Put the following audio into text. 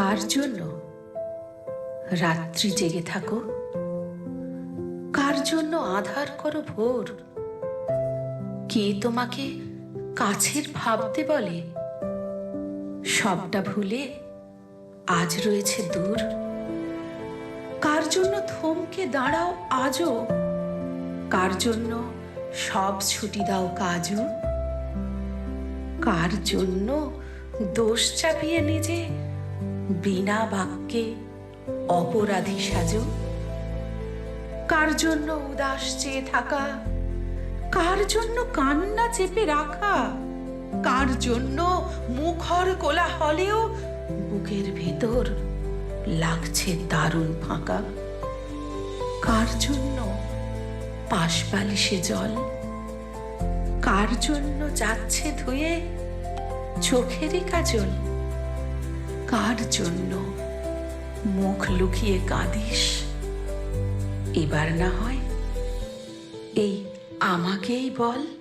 কার জন্য? রাত্রি জেগে থাকো। কার জন্য আধার করো ভোর? কে তোমাকে কাছের ভাবতে বলে? সবটা ভুলে আজ রয়েছে দূর। কার জন্য থমকে দাঁড়াও আজও? কার জন্য সব ছুটি দাও কাজও কার জন্য দোষ চাপিয়ে নিজে বিনা বাক্যে অপরাধী সাজো। কার জন্য উদাস চেয়ে থাকা? কার জন্য কান্না চেপে রাখা? কার জন্য মুখর কোলা হলেও বুকের ভেতর লাগছে দারুণ ফাঁকা? কার জন্য পাশ বালিশে জল? কার জন্য যাচ্ছে ধুয়ে চোখেরই কাজল? কার জন্য মুখ লুকিয়ে কাঁদিস? এবার না হয় এই আমাকেই বল।